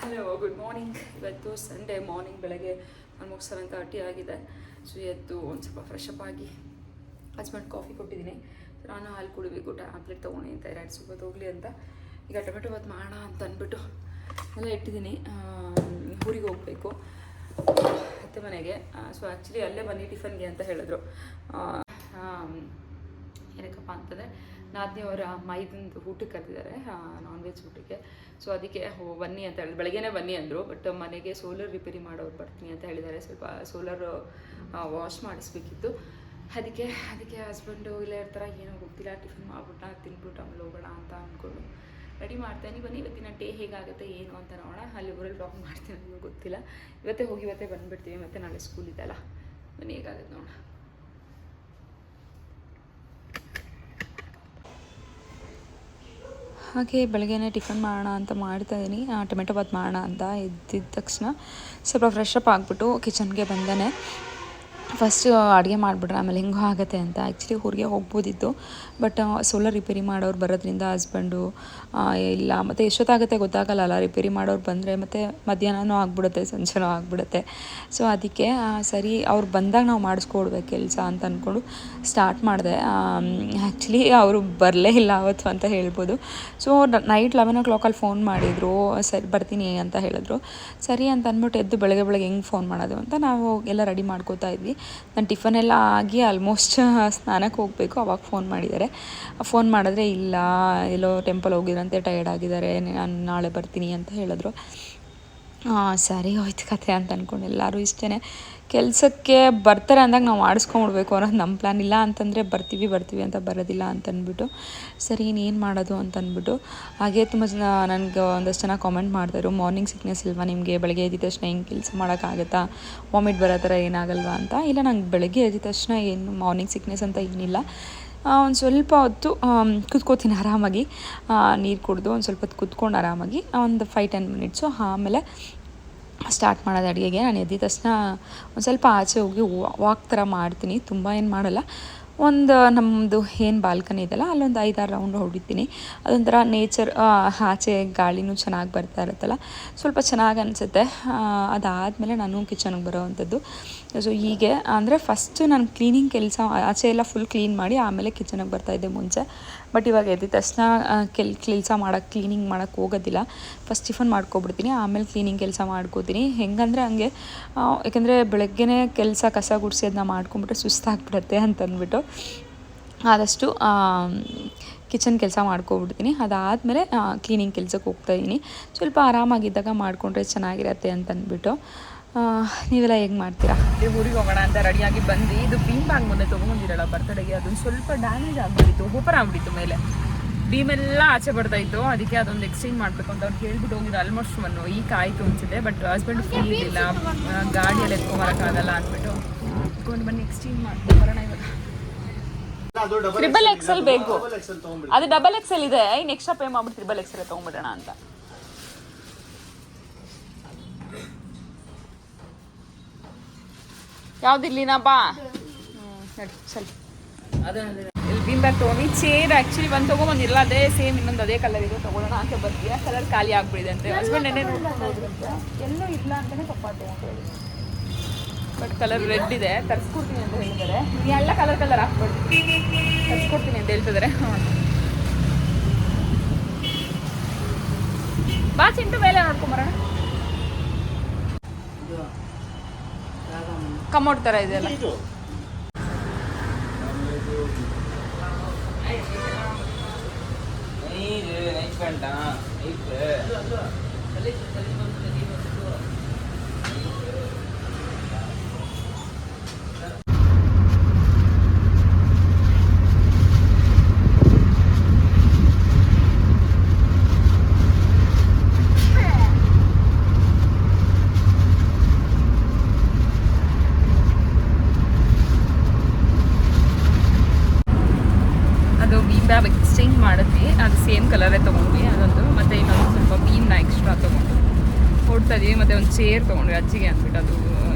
Hello good morning ಇವತ್ತು Sunday morning ಬೆಳಗ್ಗೆ almost seven thirty ಆಗಿದೆ. ಸೊ ಎದ್ದು ಒಂದು ಸ್ವಲ್ಪ ಫ್ರೆಶ್ ಅಪ್ ಆಗಿ ಹಸ್ಬೆಂಡ್ ಕಾಫಿ ಕೊಟ್ಟಿದ್ದೀನಿ. ಸೊ ನಾನು ಹಾಲು ಕುಡಿಬೇಕು ಟ್ಯಾಬ್ಲೆಟ್ ತೊಗೊಂಡು ಅಂತ ಎರಡು ಸ್ವಲ್ಪ ಹೋಗಲಿ ಅಂತ. ಈಗ ಟೊಮೆಟೊ ಬಾತ್ ಮಾಡೋಣ ಅಂತ ಅಂದ್ಬಿಟ್ಟು ಎಲ್ಲ ಇಟ್ಟಿದ್ದೀನಿ. ಊರಿಗೆ ಹೋಗಬೇಕು. ಅತ್ತೆ ಮನೆಗೆ. ಸೊ ಆ್ಯಕ್ಚುಲಿ ಅಲ್ಲೇ ಬನ್ನಿ ಟಿಫನ್ಗೆ ಅಂತ ಹೇಳಿದ್ರು. ಏನಕ್ಕಪ್ಪ ಅಂತಂದರೆ ನಾದಿನಿ ಅವರ ಮೈದಂದು ಊಟಕ್ಕೆ ಕರೆದಿದ್ದಾರೆ ನಾನ್ ವೆಜ್ ಊಟಕ್ಕೆ. ಸೊ ಅದಕ್ಕೆ ಬನ್ನಿ ಅಂತ ಹೇಳಿ, ಬೆಳಗ್ಗೆನೇ ಬನ್ನಿ ಅಂದರು ಬಟ್ ಮನೆಗೆ ಸೋಲರ್ ರಿಪೇರಿ ಮಾಡೋರು ಬರ್ತೀನಿ ಅಂತ ಹೇಳಿದ್ದಾರೆ. ಸ್ವಲ್ಪ ಸೋಲರ್ ವಾಶ್ ಮಾಡಿಸ್ಬೇಕಿತ್ತು. ಅದಕ್ಕೆ ಅದಕ್ಕೆ ಹಸ್ಬೆಂಡು ಇಲ್ಲ ಇರ್ತಾರೆ, ಏನೋ ಗೊತ್ತಿಲ್ಲ, ಟಿಫಿನ್ ಮಾಡ್ಬಿಟ್ಟ ತಿನ್ಬಿಟ್ಟು ಆಮೇಲೆ ಹೋಗೋಣ ಅಂತ ಅಂದ್ಕೊಂಡು ರೆಡಿ ಮಾಡ್ತೀನಿ. ಬನ್ನಿ, ಇವತ್ತಿನ ಟೇ ಹೇಗಾಗುತ್ತೆ ಏನು ಅಂತ ನೋಡೋಣ. ಅಲ್ಲಿ ಊರಲ್ಲಿ ಬ್ಲಾಗ್ ಮಾಡ್ತೀನಿ ಅನ್ನೋ ಗೊತ್ತಿಲ್ಲ. ಇವತ್ತೇ ಹೋಗಿ, ಇವತ್ತೇ ಬಂದುಬಿಡ್ತೀವಿ, ಮತ್ತು ನಾಳೆ ಸ್ಕೂಲ್ ಇದೆಯಲ್ಲ ಬನ್ನಿ, ಹೇಗಾಗುತ್ತೆ ನೋಡೋಣ. ಹಾಗೆ ಬೆಳಗ್ಗೆನೇ ಟಿಫನ್ ಮಾಡೋಣ ಅಂತ ಮಾಡ್ತಾ ಇದ್ದೀನಿ ಟೊಮೆಟೊ ಬಾತ್ ಮಾಡೋಣ ಅಂತ ಎದ್ದಿದ್ದ ತಕ್ಷಣ ಸ್ವಲ್ಪ ಫ್ರೆಶ್ ಅಪ್ ಆಗಿಬಿಟ್ಟು ಕಿಚನ್ಗೆ ಬಂದೇನೆ. ಫಸ್ಟ್ ಅಡುಗೆ ಮಾಡಿಬಿಟ್ರೆ ಆಮೇಲೆ ಹೆಂಗೋ ಆಗುತ್ತೆ ಅಂತ ಆ್ಯಕ್ಚುಲಿ ಊರಿಗೆ ಹೋಗ್ಬೋದಿತ್ತು. ಬಟ್ ಸೋಲಾರ್ ರಿಪೇರಿ ಮಾಡೋರು ಬರೋದ್ರಿಂದ ಹಸ್ಬೆಂಡು ಇಲ್ಲ, ಮತ್ತು ಎಷ್ಟೊತ್ತಾಗುತ್ತೆ ಗೊತ್ತಾಗಲ್ಲ. ಅಲ್ಲ ರಿಪೇರಿ ಮಾಡೋರು ಬಂದರೆ ಮತ್ತು ಮಧ್ಯಾಹ್ನನೂ ಆಗ್ಬಿಡುತ್ತೆ, ಸಂಜೆನೂ ಆಗ್ಬಿಡುತ್ತೆ. ಸೊ ಅದಕ್ಕೆ ಸರಿ, ಅವ್ರು ಬಂದಾಗ ನಾವು ಮಾಡಿಸ್ಕೊಡ್ಬೇಕು ಕೆಲಸ ಅಂತ ಅಂದ್ಕೊಂಡು ಸ್ಟಾರ್ಟ್ ಮಾಡಿದೆ. ಆ್ಯಕ್ಚುಲಿ ಅವರು ಬರಲೇ ಇಲ್ಲ ಅವತ್ತು ಅಂತ ಹೇಳ್ಬೋದು. ಸೊ ನೈಟ್ ಲೆವೆನ್ ಓ ಕ್ಲಾಕಲ್ಲಿ ಫೋನ್ ಮಾಡಿದರು. ಸರಿ, ಬರ್ತೀನಿ ಅಂತ ಹೇಳಿದ್ರು. ಸರಿ ಅಂತ ಅಂದ್ಬಿಟ್ಟು ಎದ್ದು ಬೆಳಗ್ಗೆ ಬೆಳಗ್ಗೆ ಹೆಂಗೆ ಫೋನ್ ಮಾಡೋದು ಅಂತ ನಾವು ಎಲ್ಲ ರೆಡಿ ಮಾಡ್ಕೋತಾ ಇದ್ವಿ. ನಾನು ಟಿಫನ್ ಎಲ್ಲ ಆಗಿ ಆಲ್ಮೋಸ್ಟ್ ಸ್ನಾನಕ್ಕೆ ಹೋಗಬೇಕು, ಅವಾಗ ಫೋನ್ ಮಾಡಿದ್ದಾರೆ. ಫೋನ್ ಮಾಡಿದ್ರೆ, ಇಲ್ಲ, ಎಲ್ಲೋ ಟೆಂಪಲ್ ಹೋಗಿದ್ರಂತೆ ಟಯರ್ಡ್ ಆಗಿದ್ದಾರೆ, ನಾನು ನಾಳೆ ಬರ್ತೀನಿ ಅಂತ ಹೇಳಿದ್ರು. ಸರಿ, ಹೋಯ್ತು ಕತೆ ಅಂತ ಅಂದ್ಕೊಂಡು ಎಲ್ಲರೂ ಇಷ್ಟೇ ಕೆಲಸಕ್ಕೆ ಬರ್ತಾರೆ ಅಂದಾಗ ನಾವು ಮಾಡಿಸ್ಕೊಂಬಿಡ್ಬೇಕು ಅನ್ನೋದು ನಮ್ಮ ಪ್ಲ್ಯಾನ್ ಇಲ್ಲ ಅಂತಂದರೆ ಬರ್ತೀವಿ ಬರ್ತೀವಿ ಅಂತ ಬರೋದಿಲ್ಲ ಅಂತ ಅಂದ್ಬಿಟ್ಟು ಸರಿ, ಇನ್ನೇನು ಮಾಡೋದು ಅಂತ ಅಂದ್ಬಿಟ್ಟು ಹಾಗೆ ತುಂಬ ಜನ ನನಗೆ ಒಂದಷ್ಟು ಜನ ಕಾಮೆಂಟ್ ಮಾಡ್ತಾಯಿದ್ರು ಮಾರ್ನಿಂಗ್ ಸಿಕ್ನೆಸ್ ಇಲ್ವಾ ನಿಮಗೆ? ಬೆಳಗ್ಗೆ ಎದ್ದ ತಕ್ಷಣ ಹೆಂಗೆ ಕೆಲಸ ಮಾಡೋಕ್ಕಾಗತ್ತಾ? ವಾಮಿಟ್ ಬರೋ ಥರ ಏನಾಗಲ್ವಾ ಅಂತ? ಇಲ್ಲ, ನಂಗೆ ಬೆಳಗ್ಗೆ ಎದ್ದ ತಕ್ಷಣ ಏನು ಮಾರ್ನಿಂಗ್ ಸಿಕ್ನೆಸ್ ಅಂತ ಏನಿಲ್ಲ. ಒಂದು ಸ್ವಲ್ಪ ಹೊತ್ತು ಕುತ್ಕೋತೀನಿ ಆರಾಮಾಗಿ. ನೀರು ಕುಡಿದು ಒಂದು ಸ್ವಲ್ಪ ಹೊತ್ತು ಕುತ್ಕೊಂಡು ಆರಾಮಾಗಿ ಒಂದು ಫೈವ್ ಟೆನ್ ಮಿನಿಟ್ಸು ಆಮೇಲೆ ಸ್ಟಾರ್ಟ್ ಮಾಡೋದು ಅಡುಗೆಗೆ. ನಾನು ಎದ್ದಿದ ತಕ್ಷಣ ಒಂದು ಸ್ವಲ್ಪ ಆಚೆ ಹೋಗಿ ವಾಕ್ ಥರ ಮಾಡ್ತೀನಿ. ತುಂಬ ಏನು ಮಾಡಲ್ಲ. ಒಂದು ನಮ್ಮದು ಏನು ಬಾಲ್ಕನಿ ಇದೆಯಲ್ಲ, ಅಲ್ಲೊಂದು ಐದಾರು ರೌಂಡ್ ಹೊಡಿತೀನಿ. ಅದೊಂಥರ ನೇಚರ್ ಆಚೆ ಗಾಳಿನೂ ಚೆನ್ನಾಗಿ ಬರ್ತಾ ಇರುತ್ತಲ್ಲ. ಸ್ವಲ್ಪ ಚೆನ್ನಾಗಿ ಅನಿಸುತ್ತೆ. ಅದಾದಮೇಲೆ ನಾನು ಕಿಚನ್ಗೆ ಬರೋವಂಥದ್ದು. ಸೊ ಹೀಗೆ ಅಂದರೆ ಫಸ್ಟು ನಾನು ಕ್ಲೀನಿಂಗ್ ಕೆಲಸ ಆಚೆ ಎಲ್ಲ ಫುಲ್ ಕ್ಲೀನ್ ಮಾಡಿ ಆಮೇಲೆ ಕಿಚನಿಗೆ ಬರ್ತಾಯಿದ್ದೆ ಮುಂಚೆ. ಬಟ್ ಇವಾಗ ಎದ್ದ ತಕ್ಷಣ ಕೆಲ್ ಕೆಲಸ ಮಾಡೋಕ್ಕೆ ಕ್ಲೀನಿಂಗ್ ಮಾಡೋಕ್ಕೆ ಹೋಗೋದಿಲ್ಲ. ಫಸ್ಟ್ ಟಿಫನ್ ಮಾಡ್ಕೊಬಿಡ್ತೀನಿ ಆಮೇಲೆ ಕ್ಲೀನಿಂಗ್ ಕೆಲಸ ಮಾಡ್ಕೋತೀನಿ. ಹೆಂಗಂದರೆ ಹಂಗೆ ಯಾಕೆಂದರೆ ಬೆಳಗ್ಗೆನೇ ಕೆಲಸ ಕಸ ಗುಡಿಸಿ ಅದನ್ನ ಮಾಡ್ಕೊಂಬಿಟ್ರೆ ಸುಸ್ತಾಗ್ಬಿಡುತ್ತೆ ಅಂತಂದ್ಬಿಟ್ಟು ಆದಷ್ಟು ಕಿಚನ್ ಕೆಲಸ ಮಾಡ್ಕೊಬಿಡ್ತೀನಿ. ಅದಾದಮೇಲೆ ಕ್ಲೀನಿಂಗ್ ಕೆಲಸಕ್ಕೆ ಹೋಗ್ತಾಯಿದ್ದೀನಿ ಸ್ವಲ್ಪ ಆರಾಮಾಗಿದ್ದಾಗ ಮಾಡಿಕೊಂಡ್ರೆ ಚೆನ್ನಾಗಿರತ್ತೆ ಅಂತ ಅಂದ್ಬಿಟ್ಟು. ಆ, ನೀವೆಲ್ಲ ಹೇಗೆ ಮಾಡ್ತೀರಾ? ಊರಿಗೆ ಹೋಗೋಣ ಅಂತ ರೆಡಿಯಾಗಿ ಬಂದು, ಇದು ಬೀಮ್ಬಾಗ್ ಮೊನ್ನೆ ತೊಗೊಂಡಿರಲ್ಲ ಬರ್ತಡೆಗೆ, ಅದೊಂದು ಸ್ವಲ್ಪ ಡ್ಯಾಮೇಜ್ ಆಗಿಬಿಟ್ಟಿತ್ತು ಓಪನ್ ಆಗ್ಬಿಟ್ಟಿತ್ತು ಮೇಲೆ. ಬೀಮೆಲ್ಲ ಆಚೆ ಬರ್ತಾ ಇತ್ತು, ಅದಕ್ಕೆ ಅದೊಂದು ಎಕ್ಸ್ಚೇಂಜ್ ಮಾಡ್ಬೇಕು ಅಂತ ಅವ್ರು ಹೇಳ್ಬಿಟ್ಟು ಹೋಗಿದ್ದು ಆಲ್ಮೋಸ್ಟ್ ಒನ್ ಈಗ ಆಯಿತು ಅನ್ಸುತ್ತೆ ಬಟ್ ಹಸ್ಬೆಂಡ್ ಫ್ರೀ ಇರಲಿಲ್ಲ. ಗಾಡಿಯಲ್ಲಿ ಎತ್ಕೊಂಬರಕ್ಕಾಗಲ್ಲ ಅಂದ್ಬಿಟ್ಟು ಇಟ್ಕೊಂಡು ಬನ್ನಿ ಎಕ್ಸ್ಚೇಂಜ್ ಮಾಡ್ಕೊಂಡು ಬರೋಣ ಇವಾಗ. ಟ್ರಿಬಲ್ ಎಕ್ಸೆಲ್ ಬೇಕು. ಅದು ಡಬಲ್ ಎಕ್ಸೆಲ್ ಇದೆ ಇನ್ನು ಎಕ್ಸ್ಟ್ರಾ ಪೇ ಮಾಡ್ಬಿಟ್ಟು ತ್ರಿಬಲ್ ಎಕ್ಸೆಲ್ ತೊಗೊಂಡ್ಬಿಡೋಣ ಅಂತ. ಯಾವ್ದಿಲ್ಲಿನಾ ಬಾ ನಡಿ ಸರಿ ಇಲ್ಲಿ ಬೀಮ್ ಬ್ಯಾಗ್ ತೊಗೊಂಡು ಚೇರ್ ಆ್ಯಕ್ಚುಲಿ ಒಂದು ತೊಗೊಂಬಂದಿರಲ್ಲ ಅದೇ ಸೇಮ್ ಇನ್ನೊಂದು ಅದೇ ಕಲರ್ ಇದೆ ತೊಗೊಳ್ಳೋಣ ಅಂತ ಬರ್ತೀವಿ ಆ ಕಲರ್ ಖಾಲಿ ಆಗ್ಬಿಡಿದೆ ಅಂತೆ. ಹಸ್ಬೆಂಡ್ ನೆನೆ ಎಲ್ಲೂ ಇಲ್ಲ ಅಂತಲೇ ಪಪ್ಪ ತೊಗೊಂಡು ಬಟ್ ಕಲರ್ ರೆಡ್ ಇದೆ. ತರಿಸ್ಕೊಡ್ತೀನಿ ಅಂತ ಹೇಳಿದ್ದಾರೆ. ಎಲ್ಲ ಕಲರ್ ಕಲರ್ ಹಾಕ್ಬಿಡ್ತೀನಿ ತರಿಸ್ಕೊಡ್ತೀನಿ ಅಂತ ಹೇಳ್ತಿದ್ದಾರೆ. ಬಾ ಚಿಂಟು ಮೇಲೆ ನೋಡ್ಕೊಂಬರೋಣ ಕಮೋಡ್ ಥರ ಇದೆಯಲ್ಲ ಅದು ನಾವು ಎಕ್ಸ್ಚೇಂಜ್ ಮಾಡಿದ್ವಿ. ಅದು ಸೇಮ್ ಕಲರೇ ತೊಗೊಂಡ್ವಿ. ಅದೊಂದು ಮತ್ತು ಇನ್ನೊಂದು ಸ್ವಲ್ಪ ಬೀನ್ನ ಎಕ್ಸ್ಟ್ರಾ ತೊಗೊಂಡು ಕೊಡ್ತಾ ಇದ್ವಿ. ಮತ್ತು ಒಂದು ಚೇರ್ ತೊಗೊಂಡ್ವಿ ಅಜ್ಜಿಗೆ ಅಂದ್ಬಿಟ್ಟು. ಅದು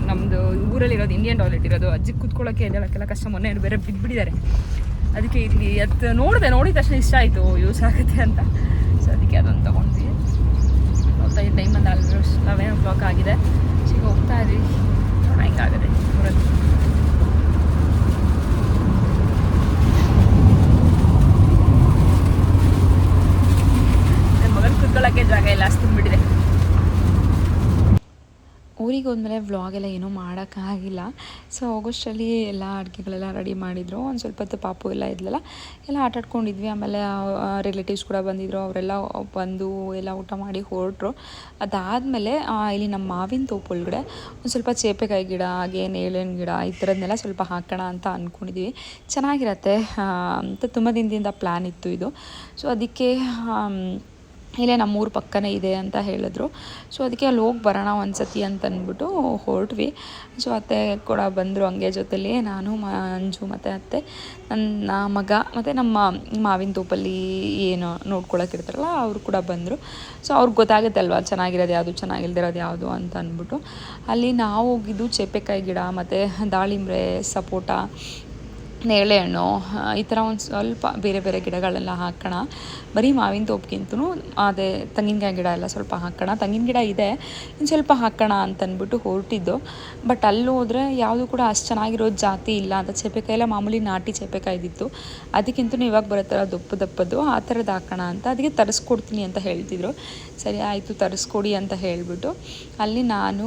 ನಮ್ಮದು ಊರಲ್ಲಿರೋದು ಇಂಡಿಯನ್ ಟಾಯ್ಲೆಟ್ ಇರೋದು. ಅಜ್ಜಿಗೆ ಕೂತ್ಕೊಳ್ಳೋಕ್ಕೆ ಎಲ್ಲಕ್ಕೆಲ್ಲ ಕಷ್ಟ. ಮೊನ್ನೆ ಬೇರೆ ಬಿದ್ದುಬಿಟ್ಟಿದ್ದಾರೆ ಅದಕ್ಕೆ ಇಲ್ಲಿ ಅದು ನೋಡಿದೆ. ನೋಡಿದ ತಕ್ಷಣ ಇಷ್ಟ ಆಯಿತು. ಯೂಸ್ ಆಗುತ್ತೆ ಅಂತ. ಸೊ ಅದಕ್ಕೆ ಅದೊಂದು ತೊಗೊಂಡ್ವಿ. ನೋಡ್ತಾ ಇದ್ದ ಟೈಮಲ್ಲಿ ಆಲ್ಮೋಸ್ಟ್ ಲೆವೆನ್ ಓ ಕ್ಲಾಕ್ ಆಗಿದೆ. ಈಗ ಹೋಗ್ತಾ ಇದ್ವಿ. ಊರಿಗೆ ಒಂದ್ಮೇಲೆ ವ್ಲಾಗ್ ಎಲ್ಲ ಏನೂ ಮಾಡೋಕ್ಕಾಗಿಲ್ಲ ಸೊ ಆಗೋಸ್ಟಲ್ಲಿ ಎಲ್ಲ ಅಡುಗೆಗಳೆಲ್ಲ ರೆಡಿ ಮಾಡಿದರು. ಒಂದು ಸ್ವಲ್ಪ ಹೊತ್ತು ಪಾಪು ಎಲ್ಲ ಇದ್ಲಲ್ಲ, ಎಲ್ಲ ಆಟಾಡ್ಕೊಂಡಿದ್ವಿ ಆಮೇಲೆ ರಿಲೇಟಿವ್ಸ್ ಕೂಡ ಬಂದಿದ್ದರು ಅವರೆಲ್ಲ ಬಂದು ಎಲ್ಲ ಊಟ ಮಾಡಿ ಹೊರಟ್ರು. ಅದಾದಮೇಲೆ ಇಲ್ಲಿ ನಮ್ಮ ಮಾವಿನ ತೋಪು ಒಳಗಡೆ ಒಂದು ಸ್ವಲ್ಪ ಚೇಪೆಕಾಯಿ ಗಿಡ ಹಾಗೆ ನೇಳೆನ ಗಿಡ, ಈ ಥರದ್ದನ್ನೆಲ್ಲ ಸ್ವಲ್ಪ ಹಾಕೋಣ ಅಂತ ಅಂದ್ಕೊಂಡಿದ್ವಿ ಚೆನ್ನಾಗಿರತ್ತೆ. ಅಂತ ತುಂಬ ದಿನದಿಂದ ಪ್ಲ್ಯಾನ್ ಇತ್ತು ಇದು. ಸೊ ಅದಕ್ಕೆ ಇಲ್ಲೇ ನಮ್ಮೂರ ಪಕ್ಕನೇ ಇದೆ ಅಂತ ಹೇಳಿದ್ರು. ಸೊ ಅದಕ್ಕೆ ಅಲ್ಲಿ ಹೋಗಿ ಬರೋಣ ಒಂದು ಸತಿ ಅಂತ ಅಂದ್ಬಿಟ್ಟು ಹೊರಟ್ವಿ. ಸೊ ಅತ್ತೆ ಕೂಡ ಬಂದರು ಹಂಗೆ ಜೊತೆಲಿ, ನಾನು ಮಂಜು ಮತ್ತು ಅತ್ತೆ. ನನ್ನ ಮಗ ಮತ್ತು ನಮ್ಮ ಮಾವಿನ ತೋಪಲ್ಲಿ ಏನು ನೋಡ್ಕೊಳಕ್ಕಿರ್ತಾರಲ್ಲ ಅವರು ಕೂಡ ಬಂದರು. ಸೊ ಅವ್ರಿಗೆ ಗೊತ್ತಾಗುತ್ತೆ ಅಲ್ವಾ ಚೆನ್ನಾಗಿರೋದು ಯಾವುದು, ಚೆನ್ನಾಗಿಲ್ದಿರೋದು ಯಾವುದು ಅಂತ ಅಂದ್ಬಿಟ್ಟು. ಅಲ್ಲಿ ನಾವು ಹೋಗಿದ್ದು ಚೇಪೆಕಾಯಿ ಗಿಡ ಮತ್ತು ದಾಳಿಂಬ್ರೆ ಸಪೋಟ ನೇರಳೆ ಹಣ್ಣು ಈ ಥರ ಒಂದು ಸ್ವಲ್ಪ ಬೇರೆ ಬೇರೆ ಗಿಡಗಳೆಲ್ಲ ಹಾಕೋಣ. ಬರೀ ಮಾವಿನ ತೋಪ್ಗಿಂತೂ ಅದೇ ತೆಂಗಿನಕಾಯಿ ಗಿಡ ಎಲ್ಲ ಸ್ವಲ್ಪ ಹಾಕೋಣ. ತೆಂಗಿನ ಗಿಡ ಇದೆ, ಇನ್ನು ಸ್ವಲ್ಪ ಹಾಕೋಣ ಅಂತಂದ್ಬಿಟ್ಟು ಹೊರಟಿದ್ದು. ಬಟ್ ಅಲ್ಲಿ ಹೋದರೆ ಯಾವುದು ಕೂಡ ಅಷ್ಟು ಚೆನ್ನಾಗಿರೋ ಜಾತಿ ಇಲ್ಲ. ಅಂತ ಚೇಪೆಕಾಯಿ ಎಲ್ಲ ಮಾಮೂಲಿ ನಾಟಿ ಚೇಪೆಕಾಯಿ ಇದ್ದಿತ್ತು. ಅದಕ್ಕಿಂತ ಇವಾಗ ಬರುತ್ತಲ್ಲ ದಪ್ಪ ದಪ್ಪದ್ದು. ಆ ಥರದ್ದು ಹಾಕೋಣ ಅಂತ ಅದಕ್ಕೆ ತರಿಸ್ಕೊಡ್ತೀನಿ ಅಂತ ಹೇಳ್ತಿದ್ರು. ಸರಿ, ಆಯಿತು, ತರಿಸ್ಕೊಡಿ ಅಂತ ಹೇಳಿಬಿಟ್ಟು ಅಲ್ಲಿ ನಾನು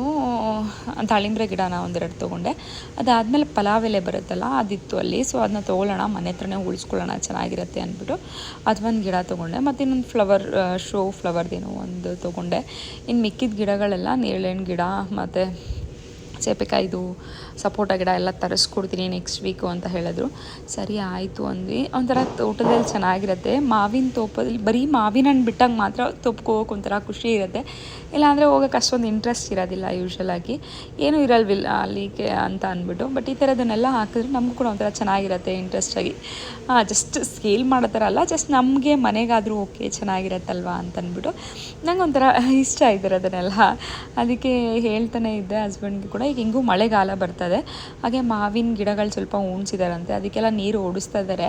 ದಾಳಿಂಬ್ರೆ ಗಿಡನ ಒಂದೆರಡು ತೊಗೊಂಡೆ. ಅದಾದಮೇಲೆ ಪಲಾವ್ ಎಲೆ ಬರುತ್ತಲ್ಲ, ಅದಿತ್ತು ಅಲ್ಲಿ. ಸೊ ಅದನ್ನ ತೊಗೊಳ್ಳೋಣ, ಮನೆ ಹತ್ರನೇ ಉಳಿಸ್ಕೊಳ್ಳೋಣ, ಚೆನ್ನಾಗಿರುತ್ತೆ ಅಂದ್ಬಿಟ್ಟು ಅದೊಂದು ಗಿಡ ತೊಗೊಂಡೆ. ಮತ್ತು ಇನ್ನೊಂದು ಫ್ಲವರ್ ಶೋ ಫ್ಲವರ್ದೇನೋ ಒಂದು ತೊಗೊಂಡೆ. ಇನ್ನು ಮಿಕ್ಕಿದ ಗಿಡಗಳೆಲ್ಲ ನೇರಳೆಹಣ್ಣು ಗಿಡ, ಮತ್ತು ಸೇಪೆಕಾಯ್ದು ಸಪೋಟ ಗಿಡ ಎಲ್ಲ ತರಿಸ್ಕೊಡ್ತೀನಿ ನೆಕ್ಸ್ಟ್ ವೀಕು ಅಂತ ಹೇಳಿದ್ರು. ಸರಿ ಆಯಿತು ಅಂದ್ವಿ. ಒಂಥರ ತೋಟದಲ್ಲಿ ಚೆನ್ನಾಗಿರುತ್ತೆ. ಮಾವಿನ ತೋಪದಲ್ಲಿ, ಬರೀ ಮಾವಿನ ಹಣ್ಣು ಬಿಟ್ಟಂಗೆ ಮಾತ್ರ ತೋಪ್ಕೋಕೆ ಒಂಥರ ಖುಷಿ ಇರುತ್ತೆ. ಇಲ್ಲಾಂದರೆ ಹೋಗೋಕೆ ಅಷ್ಟೊಂದು ಇಂಟ್ರೆಸ್ಟ್ ಇರೋದಿಲ್ಲ ಯೂಶ್ವಲಾಗಿ ಏನೂ ಇರಲ್ವಿಲ್ಲ ಅಲ್ಲಿಗೆ ಅಂತ ಅಂದ್ಬಿಟ್ಟು. ಬಟ್ ಈ ಥರದನ್ನೆಲ್ಲ ಹಾಕಿದ್ರೆ ನಮಗೂ ಕೂಡ ಒಂಥರ ಚೆನ್ನಾಗಿರುತ್ತೆ ಇಂಟ್ರೆಸ್ಟಾಗಿ ಜಸ್ಟ್ ಸ್ಕೇಲ್ ಮಾಡೋ ಥರ ಅಲ್ಲ ಜಸ್ಟ್ ನಮಗೆ ಮನೆಗಾದರೂ ಓಕೆ ಚೆನ್ನಾಗಿರತ್ತಲ್ವ ಅಂತ ಅಂದ್ಬಿಟ್ಟು. ನಂಗೆ ಒಂಥರ ಇಷ್ಟ ಅದನ್ನೆಲ್ಲ ಅದಕ್ಕೆ ಹೇಳ್ತಾನೆ ಇದ್ದೆ ಹಸ್ಬೆಂಡ್ಗೆ ಕೂಡ. ಈಗ ಹಿಂಗೂ ಮಳೆಗಾಲ ಹಾಗೆ ಮಾವಿನ ಗಿಡಗಳು ಸ್ವಲ್ಪ ಉಣ್ಸಿದಾರಂತೆ. ಅದಕ್ಕೆಲ್ಲ ನೀರು ಓಡಿಸ್ತಾ ಇದ್ದಾರೆ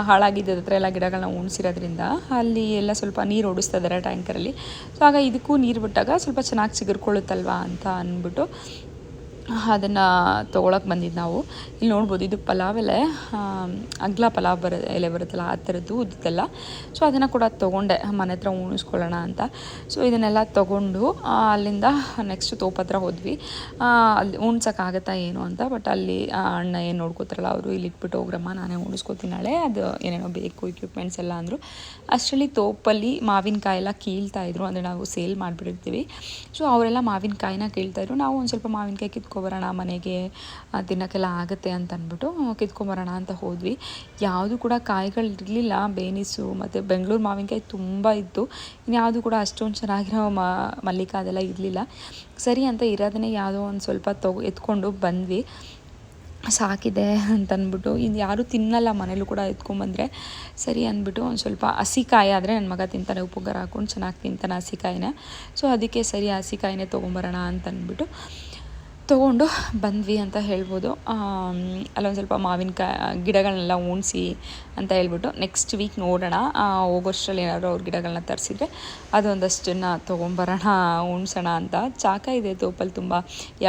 ಹಾಳಾಗಿದ್ದ ಹತ್ರ ಎಲ್ಲ ಗಿಡಗಳನ್ನ ಉಣ್ಸಿರೋದ್ರಿಂದ ಅಲ್ಲಿ ಎಲ್ಲ ಸ್ವಲ್ಪ ನೀರು ಓಡಿಸ್ತಾ ಇದ್ದಾರೆ ಟ್ಯಾಂಕರಲ್ಲಿ. ಸೊ, ಆಗ ಇದಕ್ಕೂ ನೀರು ಬಿಟ್ಟಾಗ ಸ್ವಲ್ಪ ಚೆನ್ನಾಗಿ ಚಿಗುರ್ಕೊಳ್ಳುತ್ತಲ್ವಾ ಅಂತ ಅಂದ್ಬಿಟ್ಟು ಅದನ್ನು ತೊಗೊಳಕ್ಕೆ ಬಂದಿದ್ದು ನಾವು. ಇಲ್ಲಿ ನೋಡ್ಬೋದು ಇದು ಪಲಾವ್ ಎಲೆ. ಅಗ್ಲ ಪಲಾವ್ ಬರ, ಎಲೆ ಬರುತ್ತಲ್ಲ, ಆ ಥರದ್ದು ಉದ್ದಲ್ಲ ಸೊ ಅದನ್ನು ಕೂಡ ತೊಗೊಂಡೆ. ಮನೆ ಹತ್ರ ಉಣಿಸ್ಕೊಳ್ಳೋಣ ಅಂತ. ಸೊ ಇದನ್ನೆಲ್ಲ ತೊಗೊಂಡು ಅಲ್ಲಿಂದ ನೆಕ್ಸ್ಟ್ ತೋಪ ಹತ್ರ ಹೋದ್ವಿ. ಅಲ್ಲಿ ಉಣ್ಸೋಕ್ಕಾಗತ್ತಾ ಏನು ಅಂತ ಬಟ್ ಅಲ್ಲಿ ಅಣ್ಣ ಏನು ನೋಡ್ಕೋತಾರಲ್ಲ ಅವರು, ಇಲ್ಲಿ ಇಟ್ಬಿಟ್ಟು ಹೋಗ್ರಮ್ಮ, ನಾನೇ ಉಣಿಸ್ಕೋತೀನಿ ನಾಳೆ. ಅದು ಏನೇನೋ ಬೇಕು ಇಕ್ವಿಪ್ಮೆಂಟ್ಸ್ ಎಲ್ಲ ಅಂದರು. ಅಷ್ಟರಲ್ಲಿ ತೋಪಲ್ಲಿ ಮಾವಿನಕಾಯಿ ಎಲ್ಲ ಕೀಳ್ತಾಯಿದ್ರು ಅಂದರೆ ನಾವು ಸೇಲ್ ಮಾಡಿಬಿಟ್ಟಿರ್ತೀವಿ. ಸೊ ಅವರೆಲ್ಲ ಮಾವಿನಕಾಯಿನ ಕೀಳ್ತಾಯಿದ್ರು ನಾವು ಒಂದು ಸ್ವಲ್ಪ ಮಾವಿನಕಾಯಿ ಕಿತ್ಕೊ ಕಿತ್ಕೊಬರೋಣ, ಮನೆಗೆ ತಿನ್ನೋಕ್ಕೆಲ್ಲ ಆಗುತ್ತೆ ಅಂತ ಅಂದ್ಬಿಟ್ಟು ಕಿತ್ಕೊಂಬರೋಣ ಅಂತ ಹೋದ್ವಿ. ಯಾವುದು ಕೂಡ ಕಾಯಿಗಳು ಇರಲಿಲ್ಲ. ಬೇನಿಸು ಮತ್ತು ಬೆಂಗಳೂರು ಮಾವಿನಕಾಯಿ ತುಂಬ ಇತ್ತು. ಇನ್ಯಾವುದು ಕೂಡ ಅಷ್ಟೊಂದು ಚೆನ್ನಾಗಿರೋ ಮಲ್ಲಿಕ ಅದೆಲ್ಲ ಇರಲಿಲ್ಲ. ಸರಿ ಅಂತ ಇರೋದನ್ನೇ ಯಾವುದೋ ಒಂದು ಸ್ವಲ್ಪ ತಗೊ, ಎತ್ಕೊಂಡು ಬಂದ್ವಿ. ಸಾಕಿದೆ ಅಂತಂದ್ಬಿಟ್ಟು ಇದು ಯಾರೂ ತಿನ್ನಲ್ಲ, ಮನೇಲೂ ಕೂಡ ಎತ್ಕೊಂಬಂದರೆ. ಸರಿ ಅಂದ್ಬಿಟ್ಟು ಒಂದು ಸ್ವಲ್ಪ ಹಸಿಕಾಯಿ ಆದರೆ ನನ್ನ ಮಗ ತಿಂತಾನೆ ಉಪ್ಪುಗಾರ ಹಾಕ್ಕೊಂಡು ಚೆನ್ನಾಗಿ ತಿಂತಾನೆ ಹಸಿಕಾಯಿನ ಸೊ, ಅದಕ್ಕೆ ಸರಿ ಹಸಿಕಾಯಿನೇ ತೊಗೊಂಬರೋಣ ಅಂತಂದ್ಬಿಟ್ಟು ತೊಗೊಂಡು ಬಂದ್ವಿ ಅಂತ ಹೇಳ್ಬೋದು. ಅಲ್ಲೊಂದು ಸ್ವಲ್ಪ ಮಾವಿನಕಾಯಿ ಗಿಡಗಳನ್ನೆಲ್ಲ ಉಣಿಸಿ ಅಂತ ಹೇಳ್ಬಿಟ್ಟು ನೆಕ್ಸ್ಟ್ ವೀಕ್ ನೋಡೋಣ. ಹೋಗೋಷ್ಟರಲ್ಲಿ ಏನಾದರೂ ಅವ್ರ ಗಿಡಗಳನ್ನ ತರಿಸಿದ್ರೆ ಅದೊಂದಷ್ಟನ್ನು ತೊಗೊಂಬರೋಣ, ಉಣ್ಸೋಣ ಅಂತ. ಚಾಕ ಇದೆ ತೋಪಲ್ಲಿ ತುಂಬ.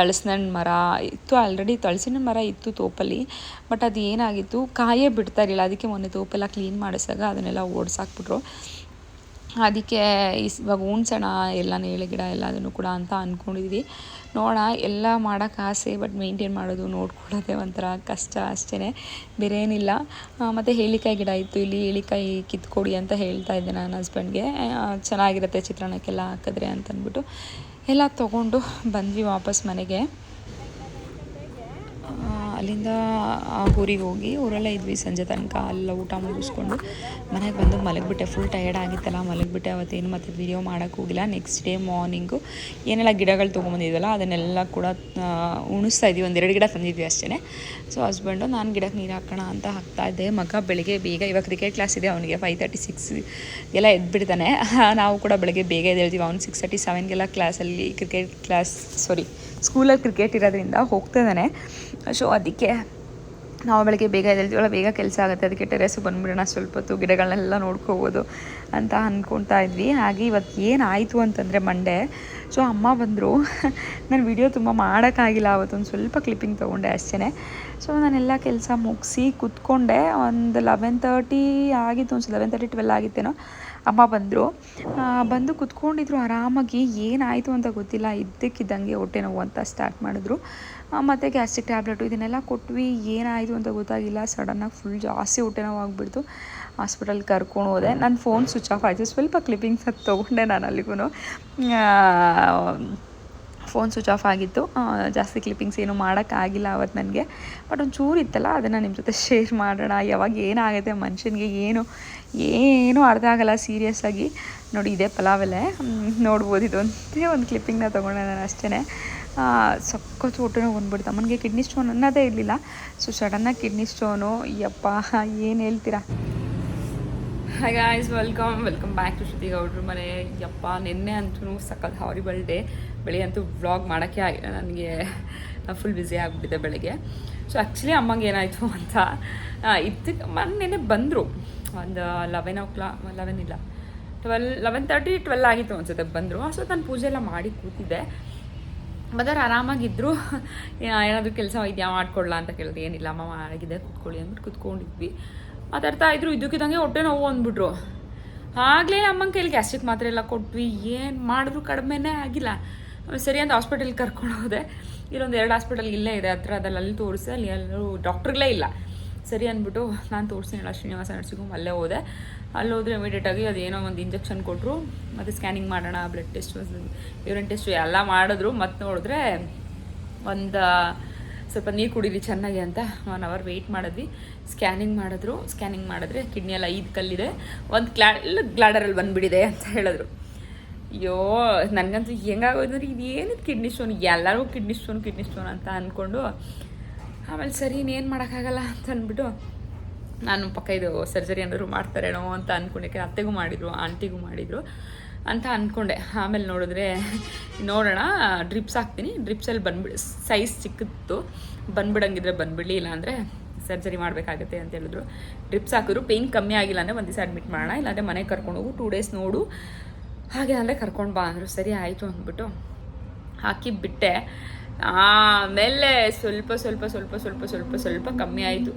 ಎಳಸಿನ ಮರ, ಇತ್ತು ಆಲ್ರೆಡಿ ತಳಸಿನ ಮರ ಇತ್ತು ತೋಪಲ್ಲಿ ಬಟ್ ಅದು ಏನಾಗಿತ್ತು, ಕಾಯೇ ಬಿಡ್ತಾ ಇರಲಿಲ್ಲ. ಅದಕ್ಕೆ ಮೊನ್ನೆ ತೋಪೆಲ್ಲ ಕ್ಲೀನ್ ಮಾಡಿಸಿದಾಗ ಅದನ್ನೆಲ್ಲ ಓಡಿಸಾಕ್ಬಿಟ್ರು. ಅದಕ್ಕೆ ಇವಾಗ ಉಣ್ಸೋಣ ಎಲ್ಲ ನೇಳೆ ಗಿಡ ಎಲ್ಲದನ್ನು ಕೂಡ ಅಂತ ಅಂದ್ಕೊಂಡಿದ್ವಿ ನೋಡೋಣ ಎಲ್ಲ ಮಾಡೋಕ್ಕೆ ಆಸೆ ಬಟ್ ಮೇಂಟೈನ್ ಮಾಡೋದು, ನೋಡ್ಕೊಳ್ಳೋದೇ ಒಂಥರ ಕಷ್ಟ ಅಷ್ಟೇ ಬೇರೆ ಏನಿಲ್ಲ ಮತ್ತು ಹೇಳಿಕಾಯಿ ಗಿಡ ಇತ್ತು. ಇಲ್ಲಿ ಹೇಳಿಕಾಯಿ ಕಿತ್ಕೊಡಿ ಅಂತ ಹೇಳ್ತಾ ಇದ್ದೆ ನನ್ನ ಹಸ್ಬೆಂಡ್ಗೆ ಚೆನ್ನಾಗಿರುತ್ತೆ ಚಿತ್ರಾನ್ನಕ್ಕೆಲ್ಲ ಹಾಕಿದ್ರೆ ಅಂತಂದ್ಬಿಟ್ಟು. ಎಲ್ಲ ತೊಗೊಂಡು ಬಂದ್ವಿ ವಾಪಸ್ ಮನೆಗೆ. ಅಲ್ಲಿಂದ ಊರಿಗೆ ಹೋಗಿ ಊರಲ್ಲೇ ಇದ್ವಿ ಸಂಜೆ ತನಕ ಅಲ್ಲ ಊಟ ಮುಗಿಸ್ಕೊಂಡು. ಮನೆಗೆ ಬಂದು ಮಲಗಿಬಿಟ್ಟೆ ಫುಲ್ ಟಯರ್ಡ್ ಆಗಿತ್ತಲ್ಲ, ಮಲಗಿಬಿಟ್ಟೆ, ಅವತ್ತೇನು ಮತ್ತೆ ವೀಡಿಯೋ ಮಾಡೋಕ್ಕೆ ಹೋಗಿಲ್ಲ. ನೆಕ್ಸ್ಟ್ ಡೇ ಮಾರ್ನಿಂಗು ಏನೆಲ್ಲ ಗಿಡಗಳು ತೊಗೊಂಬಂದಿದ್ವಲ್ಲ ಅದನ್ನೆಲ್ಲ ಕೂಡ ಉಣಿಸ್ತಾ ಇದ್ವಿ. ಒಂದೆರಡು ಗಿಡ ತಂದಿದ್ವಿ ಅಷ್ಟೇ ಸೊ ಹಸ್ಬೆಂಡು ನಾನು ಗಿಡಕ್ಕೆ ನೀರು ಹಾಕೋಣ ಅಂತ ಇದ್ದೆ. ಮಗ ಬೆಳಿಗ್ಗೆ ಬೇಗ, ಇವಾಗ ಕ್ರಿಕೆಟ್ ಕ್ಲಾಸ್ ಇದೆ, ಅವನಿಗೆ ಫೈವ್ ತರ್ಟಿ ಸಿಕ್ಸ್ ಎಲ್ಲ ಎದ್ಬಿಡ್ತಾನೆ. ನಾವು ಕೂಡ ಬೆಳಗ್ಗೆ ಬೇಗ ಎದ್ದೇಳ್ತೀವಿ. ಅವ್ನು ಸಿಕ್ಸ್ ತರ್ಟಿ ಸೆವೆನ್ಗೆಲ್ಲ ಕ್ಲಾಸಲ್ಲಿ ಕ್ರಿಕೆಟ್ ಕ್ಲಾಸ್ ಸಾರಿ ಸ್ಕೂಲಲ್ಲಿ ಕ್ರಿಕೆಟ್ ಇರೋದ್ರಿಂದ ಹೋಗ್ತಿದ್ದಾನೆ ಸೊ ಅದಕ್ಕೆ ನಾವು ಬೆಳಗ್ಗೆ ಬೇಗ ಎದ್ದೇಳ್ತೀವಲ್ಲ ಬೇಗ ಕೆಲಸ ಆಗುತ್ತೆ. ಅದಕ್ಕೆ ಟೆರೆಸು ಬಂದುಬಿಡೋಣ. ಸ್ವಲ್ಪ ಹೊತ್ತು ಗಿಡಗಳನ್ನೆಲ್ಲ ನೋಡ್ಕೋಬೋದು ಅಂತ ಅಂದ್ಕೊಳ್ತಾ ಇದ್ವಿ. ಹಾಗೆ ಇವತ್ತು ಏನಾಯಿತು ಅಂತಂದರೆ ಮಂಡೆ ಸೊ ಅಮ್ಮ ಬಂದರು. ನಾನು ವಿಡಿಯೋ ತುಂಬ ಮಾಡೋಕ್ಕಾಗಿಲ್ಲ. ಅವತ್ತೊಂದು ಸ್ವಲ್ಪ ಕ್ಲಿಪ್ಪಿಂಗ್ ತೊಗೊಂಡೆ ಅಷ್ಟೇ ಸೊ ನಾನೆಲ್ಲ ಕೆಲಸ ಮುಗಿಸಿ ಕುತ್ಕೊಂಡೆ. ಒಂದು ಲೆವೆನ್ ತರ್ಟಿ ಆಗಿತ್ತು, ಒಂದು ಲೆವೆನ್ ತರ್ಟಿ ಟ್ವೆಲ್ ಆಗಿತ್ತೇನೋ. ಅಮ್ಮ ಬಂದರು. ಬಂದು ಕುತ್ಕೊಂಡಿದ್ರು ಆರಾಮಾಗಿ. ಏನಾಯಿತು ಅಂತ ಗೊತ್ತಿಲ್ಲ. ಇದ್ದಕ್ಕಿದ್ದಂಗೆ ಹೊಟ್ಟೆ ನೋವು ಅಂತ ಸ್ಟಾರ್ಟ್ ಮಾಡಿದ್ರು. ಮತ್ತು ಗ್ಯಾಸ್ಟಿಕ್ ಟ್ಯಾಬ್ಲೆಟು ಇದನ್ನೆಲ್ಲ ಕೊಟ್ವಿ. ಏನಾಯಿತು ಅಂತ ಗೊತ್ತಾಗಿಲ್ಲ. ಸಡನ್ನಾಗಿ ಫುಲ್ ಜಾಸ್ತಿ ಹೊಟ್ಟೆ ನೋವು ಆಗಿಬಿಡ್ತು. ಹಾಸ್ಪಿಟಲ್ಗೆ ಕರ್ಕೊಂಡು ಹೋದೆ. ನನ್ನ ಫೋನ್ ಸ್ವಿಚ್ ಆಫ್ ಆಯಿತು. ಸ್ವಲ್ಪ ಕ್ಲಿಪ್ಪಿಂಗ್ಸ್ ಅದು ತೊಗೊಂಡೆ ನಾನು ಅಲ್ಲಿಗೂ ಫೋನ್ ಸ್ವಿಚ್ ಆಫ್ ಆಗಿತ್ತು. ಜಾಸ್ತಿ ಕ್ಲಿಪ್ಪಿಂಗ್ಸ್ ಏನು ಮಾಡೋಕ್ಕಾಗಿಲ್ಲ ಅವತ್ತು ನನಗೆ. ಬಟ್ ಒಂದು ಚೂರು ಇತ್ತಲ್ಲ, ಅದನ್ನು ನಿಮ್ಮ ಜೊತೆ ಶೇರ್ ಮಾಡೋಣ. ಯಾವಾಗ ಏನಾಗುತ್ತೆ ಮನುಷ್ಯನಿಗೆ ಏನು, ಏನೂ ಅರ್ಥ ಆಗಲ್ಲ ಸೀರಿಯಸ್ ಆಗಿ. ನೋಡಿ, ಇದೇ ಪಲಾವೆಲೆ ನೋಡ್ಬೋದು ಇದೊಂದೇ ಒಂದು ಕ್ಲಿಪ್ಪಿಂಗ್ನ ತೊಗೊಂಡೆ ನಾನು ಅಷ್ಟೇ ಸಖತ್ತು ಹೊಟ್ಟೆ ಬಂದ್ಬಿಡ್ತು. ಅಮ್ಮನಿಗೆ ಕಿಡ್ನಿ ಸ್ಟೋನ್ ಅನ್ನೋದೇ ಇರಲಿಲ್ಲ. ಸೊ ಸಡನ್ನಾಗಿ ಕಿಡ್ನಿ ಸ್ಟೋನು ಯಪ್ಪ, ಏನು ಹೇಳ್ತೀರಾ? Hi guys welcome welcome back to Shruthi ಗೌಡ್ರು ಮನೆ. ಯಪ್ಪ, ನಿನ್ನೆ ಅಂತೂ ಸಖತ್ ಹಾರಿಬಲ್ ಡೇ ಬೆಳಿಗ್ಗೆ ಅಂತೂ ವ್ಲಾಗ್ ಮಾಡೋಕ್ಕೆ ಆಗಿಲ್ಲ ನನಗೆ ಫುಲ್ ಬ್ಯುಸಿ ಆಗಿಬಿಟ್ಟಿದೆ ಬೆಳಗ್ಗೆ. ಸೊ ಆ್ಯಕ್ಚುಲಿ ಅಮ್ಮಂಗೆ ಏನಾಯಿತು ಅಂತ ಇದಕ್ಕೆ ಮನೆ ನೆನ್ನೆ ಬಂದರು. ಒಂದು ಲೆವೆನ್ ಓ ಕ್ಲಾಕ್ ಲೆವೆನ್ ಇಲ್ಲ. ಟ್ವೆಲ್ ಲೆವೆನ್ ತರ್ಟಿ ಟ್ವೆಲ್ ಆಗಿತ್ತು ಅನ್ಸುತ್ತೆ ಬಂದರು. ಸೊ ನಾನು ಪೂಜೆ ಎಲ್ಲ ಮಾಡಿ ಕೂತಿದ್ದೆ. ಮದರ್ ಆರಾಮಾಗಿದ್ದರು ಏನಾದರೂ ಕೆಲಸ ಇದೆಯಾ ಮಾಡ್ಕೊಳ್ಳ ಅಂತ ಕೇಳಿದೆ. ಏನಿಲ್ಲ, ಅಮ್ಮ ಆಗಿದೆ ಕೂತ್ಕೊಳ್ಳಿ ಅಂದ್ಬಿಟ್ಟು ಕೂತ್ಕೊಂಡಿದ್ವಿ. ಮಾತಾಡ್ತಾ ಇದ್ರು ಇದಕ್ಕಿದಂಗೆ ಹೊಟ್ಟೆ ನೋವು ಅಂದ್ಬಿಟ್ರು. ಆಗಲೇ ಅಮ್ಮನ ಕೈಲಿ ಗ್ಯಾಸ್ಟ್ರಿಕ್ ಮಾತ್ರ ಎಲ್ಲ ಕೊಟ್ವಿ. ಏನು ಮಾಡಿದ್ರು ಕಡಿಮೆನೇ ಆಗಿಲ್ಲ. ಸರಿ ಅಂತ ಹಾಸ್ಪಿಟಲ್ಗೆ ಕರ್ಕೊಂಡು ಹೋದೆ. ಇಲ್ಲೊಂದು ಎರಡು ಹಾಸ್ಪಿಟಲ್ ಇಲ್ಲೇ ಇದೆ ಹತ್ರ ಅದಲ್ಲಿ ಅಲ್ಲಿ ತೋರಿಸಿ, ಅಲ್ಲಿ ಎಲ್ಲರೂ ಡಾಕ್ಟ್ರುಗಳೇ ಇಲ್ಲ ಸರಿ ಅಂದ್ಬಿಟ್ಟು ನಾನು ತೋರಿಸ್ತೀನಿ ಶ್ರೀನಿವಾಸ ನರ್ಸಿಗೂ ಅಲ್ಲೇ ಹೋದೆ. ಅಲ್ಲಿ ಹೋದ್ರೆ ಇಮಿಡಿಯೇಟಾಗಿ ಅದೇನೋ ಒಂದು ಇಂಜೆಕ್ಷನ್ ಕೊಟ್ಟರು ಮತ್ತು ಸ್ಕ್ಯಾನಿಂಗ್ ಮಾಡೋಣ ಬ್ಲಡ್ ಟೆಸ್ಟ್ ಯೂರಿನ್ ಟೆಸ್ಟು ಎಲ್ಲ ಮಾಡಿದ್ರು. ಮತ್ತೆ ನೋಡಿದ್ರೆ ಒಂದು ಸ್ವಲ್ಪ ನೀರು ಕುಡೀರಿ ಚೆನ್ನಾಗಿ ಅಂತ ಒನ್ ಅವರ್ ವೆಯ್ಟ್ ಮಾಡಿದ್ವಿ. ಸ್ಕ್ಯಾನಿಂಗ್ ಮಾಡಿದ್ರು. ಸ್ಕ್ಯಾನಿಂಗ್ ಮಾಡಿದ್ರೆ ಕಿಡ್ನಿ ಎಲ್ಲ ಐದು ಕಲ್ಲಿದೆ. ಒಂದು ಕ್ಲಾ ಗ್ಲಾಡರಲ್ಲಿ ಬಂದುಬಿಟ್ಟಿದೆ ಅಂತ ಹೇಳಿದ್ರು. ಅಯ್ಯೋ, ನನಗಂತೂ ಅಂದರೆ ಇದೇನಿದು ಕಿಡ್ನಿ ಸ್ಟೋನ್ ಎಲ್ಲರಿಗೂ ಕಿಡ್ನಿ ಸ್ಟೋನ್ ಕಿಡ್ನಿ ಸ್ಟೋನ್ ಅಂತ ಅಂದ್ಕೊಂಡು ಆಮೇಲೆ ಸರಿ, ಇನ್ನೇನು ಮಾಡೋಕ್ಕಾಗಲ್ಲ ಅಂತ ಅಂದ್ಬಿಟ್ಟು ನಾನು ಪಕ್ಕ ಇದು ಸರ್ಜರಿ ಏನಾದ್ರು ಮಾಡ್ತಾರೇನೋ ಅಂತ ಅಂದ್ಕೊಂಡೆ ಅತ್ತೆಗೂ ಮಾಡಿದರು, ಆಂಟಿಗೂ ಮಾಡಿದರು. ಅಂತ ಅಂದ್ಕೊಂಡೆ ಆಮೇಲೆ ನೋಡಿದ್ರೆ, ನೋಡೋಣ ಡ್ರಿಪ್ಸ್ ಹಾಕ್ತೀನಿ. ಡ್ರಿಪ್ಸಲ್ಲಿ ಬಂದ್ಬಿಡಿ ಸೈಜ್ ಸಿಕ್ಕಿತ್ತು. ಬಂದ್ಬಿಡಂಗಿದ್ರೆ ಇಲ್ಲ ಇಲ್ಲಾಂದರೆ ಸರ್ಜರಿ ಮಾಡಬೇಕಾಗತ್ತೆ ಅಂತ ಹೇಳಿದ್ರು. ಡ್ರಿಪ್ಸ್ ಹಾಕಿದ್ರು. ಪೇಯ್ನ್ ಕಮ್ಮಿ ಆಗಿಲ್ಲ ಅಂದರೆ ಒಂದು ದಿವಸ ಅಡ್ಮಿಟ್ ಮಾಡೋಣ. ಇಲ್ಲಾಂದರೆ ಮನೆಗೆ ಕರ್ಕೊಂಡು ಹೋಗು ಟೂ ಡೇಸ್ ನೋಡು. ಹಾಗೆ ಅಂದರೆ ಕರ್ಕೊಂಡು ಬಾ ಅಂದರು. ಸರಿ, ಆಯಿತು ಅಂದ್ಬಿಟ್ಟು ಹಾಕಿ ಬಿಟ್ಟೆ. ಆಮೇಲೆ ಸ್ವಲ್ಪ ಸ್ವಲ್ಪ ಸ್ವಲ್ಪ ಸ್ವಲ್ಪ ಸ್ವಲ್ಪ ಸ್ವಲ್ಪ ಕಮ್ಮಿ ಆಯಿತು.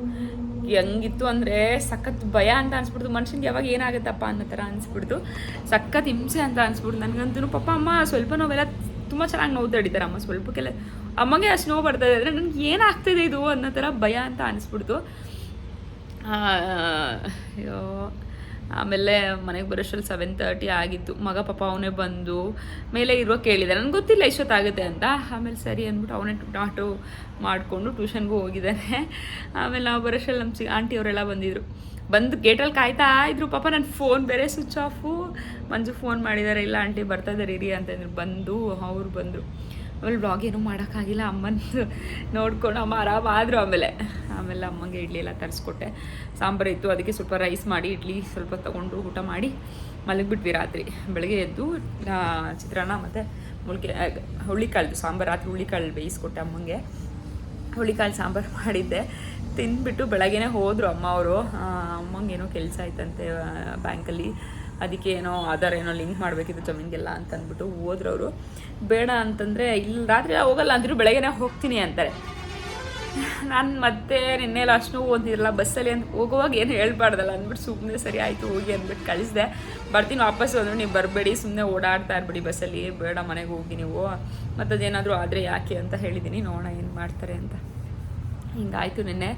ಹೆಂಗಿತ್ತು ಅಂದರೆ ಸಖತ್ ಭಯ ಅಂತ ಅನ್ಸ್ಬಿಡ್ತು. ಮನುಷ್ಯನ್ಗೆ ಯಾವಾಗ ಏನಾಗುತ್ತಪ್ಪ ಅನ್ನೋ ಥರ ಅನ್ಸ್ಬಿಡ್ತು. ಸಖತ್ ಹಿಂಸೆ ಅಂತ ಅನ್ಸ್ಬಿಡ್ತು. ನನಗಂತೂ ಪಪ್ಪ ಅಮ್ಮ ಸ್ವಲ್ಪ ನೋವೆಲ್ಲ ತುಂಬ ಚೆನ್ನಾಗಿ ನೋವು ತಡಿತಾರೆ ಅಮ್ಮ. ಸ್ವಲ್ಪಕ್ಕೆಲ್ಲ ಅಮ್ಮಗೆ ಅಷ್ಟು ನೋವು ಬರ್ತಾ ಅಂದರೆ ನನಗೆ ಏನಾಗ್ತಿದೆ ಇದು ಅನ್ನೋ ಥರ ಭಯ ಅಂತ ಅನಿಸ್ಬಿಡ್ತು. ಅಯ್ಯೋ. ಆಮೇಲೆ ಮನೆಗೆ ಬರೋಷ್ಟರಲ್ಲಿ ಸೆವೆನ್ ತರ್ಟಿ ಆಗಿತ್ತು. ಮಗ ಪಾಪ ಅವನೇ ಬಂದು ಮೇಲೆ ಇರುವ ಕೇಳಿದೆ. ನನಗೆ ಗೊತ್ತಿಲ್ಲ ಎಷ್ಟೊತ್ತಾಗುತ್ತೆ ಅಂತ. ಆಮೇಲೆ ಸರಿ ಅಂದ್ಬಿಟ್ಟು ಅವನೇ ಆಟೋ ಮಾಡಿಕೊಂಡು ಟ್ಯೂಷನ್ಗೂ ಹೋಗಿದ್ದಾನೆ. ಆಮೇಲೆ ನಾವು ಬರೋಷ್ಟರಲ್ಲಿ ನಮ್ಮ ಸಿ ಆಂಟಿ ಅವರೆಲ್ಲ ಬಂದಿದ್ರು. ಬಂದು ಗೇಟಲ್ಲಿ ಕಾಯ್ತಾ ಇದ್ರು. ಪಾಪ ನನ್ನ ಫೋನ್ ಬೇರೆ ಸ್ವಿಚ್ ಆಫು ಮಂಜು ಫೋನ್ ಮಾಡಿದ್ದಾರೆ ಇಲ್ಲ ಆಂಟಿ ಬರ್ತಾ ಇದ್ದಾರೆ ಇರಿ ಅಂತಂದ್ರು ಬಂದು, ಅವ್ರು ಬಂದರು. ಆಮೇಲೆ ಬ್ಲಾಗ್ ಏನೂ ಮಾಡೋಕ್ಕಾಗಿಲ್ಲ. ಅಮ್ಮನ ನೋಡ್ಕೊಂಡು ಅಮ್ಮ ಆರಾಮಾದರು ಆಮೇಲೆ. ಆಮೇಲೆ ಅಮ್ಮಂಗೆ ಇಡ್ಲಿ ಎಲ್ಲ ತರಿಸ್ಕೊಟ್ಟೆ. ಸಾಂಬಾರು ಇತ್ತು, ಅದಕ್ಕೆ ಸ್ವಲ್ಪ ರೈಸ್ ಮಾಡಿ, ಇಡ್ಲಿ ಸ್ವಲ್ಪ ತೊಗೊಂಡು ಊಟ ಮಾಡಿ ಮಲಗಿಬಿಟ್ವಿ ರಾತ್ರಿ. ಬೆಳಗ್ಗೆ ಎದ್ದು ಚಿತ್ರಾನ್ನ ಮತ್ತು ಮುಳ್ಕೆ ಹುಳ್ಳಿಕಾಳ್ದು ಸಾಂಬಾರು ರಾತ್ರಿ ಹುಳಿಕಾಳು ಬೇಯಿಸ್ಕೊಟ್ಟೆ ಅಮ್ಮಂಗೆ. ಹುಳಿಕಾಳು ಸಾಂಬಾರು ಮಾಡಿದ್ದೆ. ತಿಂದ್ಬಿಟ್ಟು ಬೆಳಗ್ಗೆನೇ ಹೋದರು ಅಮ್ಮ ಅವರು. ಅಮ್ಮಂಗೆ ಏನೋ ಕೆಲಸ ಆಯ್ತಂತೆ ಬ್ಯಾಂಕಲ್ಲಿ ಅದಕ್ಕೆ ಏನೋ ಆಧಾರ್ ಏನೋ ಲಿಂಕ್ ಮಾಡಬೇಕಿತ್ತು ಜಮೀನಿಗೆಲ್ಲ ಅಂತ ಅಂದ್ಬಿಟ್ಟು ಹೋದ್ರು ಅವರು ಬೇಡ ಅಂತಂದರೆ ಇಲ್ಲಿ ರಾತ್ರಿ ಹೋಗಲ್ಲ, ಅಂದರೂ ಬೆಳಗ್ಗೆನೇ ಹೋಗ್ತೀನಿ ಅಂತಾರೆ. ನಾನು ಮತ್ತೆ ನಿನ್ನೆ ಅಷ್ಟು ನೋವು ಓದಿರಲ್ಲ ಬಸ್ಸಲ್ಲಿ ಅಂತ ಹೋಗುವಾಗ ಏನು ಹೇಳ್ಬಾರ್ದಲ್ಲ ಅಂದ್ಬಿಟ್ಟು ಸುಮ್ಮನೆ ಸರಿ ಆಯಿತು, ಹೋಗಿ ಅಂದ್ಬಿಟ್ಟು ಕಳಿಸ್ದೆ. ಬರ್ತೀನಿ ವಾಪಸ್ ಅಂದರು, ನೀವು ಬರಬೇಡಿ ಸುಮ್ಮನೆ ಓಡಾಡ್ತಾ ಇರ್ಬೇಡಿ ಬಸ್ಸಲ್ಲಿ, ಬೇಡ ಮನೆಗೆ ಹೋಗಿ ನೀವು. ಮತ್ತು ಅದೇನಾದರೂ ಆದರೆ ಯಾಕೆ ಅಂತ ಹೇಳಿದ್ದೀನಿ ನೋಡೋಣ ಏನು ಮಾಡ್ತಾರೆ ಅಂತ. ಹಿಂಗಾಯಿತು ನಿನ್ನೆ.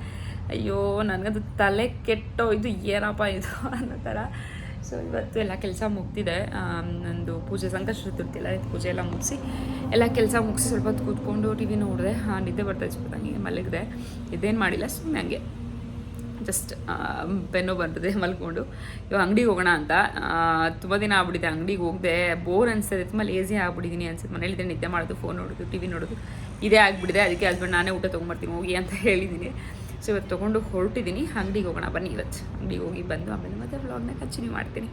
ಅಯ್ಯೋ ನನಗದು ತಲೆ ಕೆಟ್ಟೋ ಇದು ಏನಪ್ಪ ಇದು ಅನ್ನೋ ಥರ. ಸೊ ಇವತ್ತು ಎಲ್ಲ ಕೆಲಸ ಮುಗ್ದಿದೆ ನಂದು ಪೂಜೆ, ಸಂಕಷ್ಟ ಚತುರ್ಥಿ ಎಲ್ಲ ಆಯ್ತು ಪೂಜೆ ಎಲ್ಲ ಮುಗಿಸಿ ಎಲ್ಲ ಕೆಲಸ ಮುಗಿಸಿ ಸ್ವಲ್ಪ ಹೊತ್ತು ಕೂತ್ಕೊಂಡು ಟಿ ವಿ ನೋಡಿದೆ. ನಿದ್ದೆ ಬರ್ತಾ ಇತ್ತು ಹಂಗೆ ಮಲಗಿದೆ. ಇದೇನು ಮಾಡಿಲ್ಲ ಸುಮ್ಮನೆ ಹಂಗೆ. ಜಸ್ಟ್ ಬೆನ್ನು ಬಂದಿದೆ, ಮಲ್ಕೊಂಡು. ಇವಾಗ ಅಂಗಡಿಗೆ ಹೋಗೋಣ ಅಂತ. ತುಂಬ ದಿನ ಆಗ್ಬಿಟ್ಟಿದೆ, ಅಂಗಡಿಗೆ ಹೋಗದೆ. ಬೋರ್ ಅನಿಸ್ತದೆ, ತುಂಬ ಲೇಸಿ ಆಗ್ಬಿಟ್ಟಿದ್ದೀನಿ ಅನ್ಸುತ್ತೆ ಮನೇಲಿದ್ದರೆ ನಿದ್ದೆ ಮಾಡೋದು ಫೋನ್ ನೋಡೋದು, ಟಿ ವಿ ನೋಡೋದು, ಇದೇ ಆಗಿಬಿಟ್ಟಿದೆ. ಅದಕ್ಕೆ ಹಸ್ಬೆಂಡ್ ನಾನೇ ಊಟ ತೊಗೊಂಬರ್ತೀನಿ, ಹೋಗಿ ಅಂತ ಹೇಳಿದ್ದೀನಿ ಸೊ ಇವತ್ತು ತೊಗೊಂಡು ಹೊರಟಿದ್ದೀನಿ. ಅಂಗಡಿಗೆ ಹೋಗೋಣ ಬನ್ನಿ ಇವತ್ತು. ಅಂಗಡಿಗೆ ಹೋಗಿ ಬಂದು ಆಮೇಲೆ ಮತ್ತೆ ವ್ಲಾಗ್ನ ಕಂಟಿನ್ಯೂ ಮಾಡ್ತೀನಿ.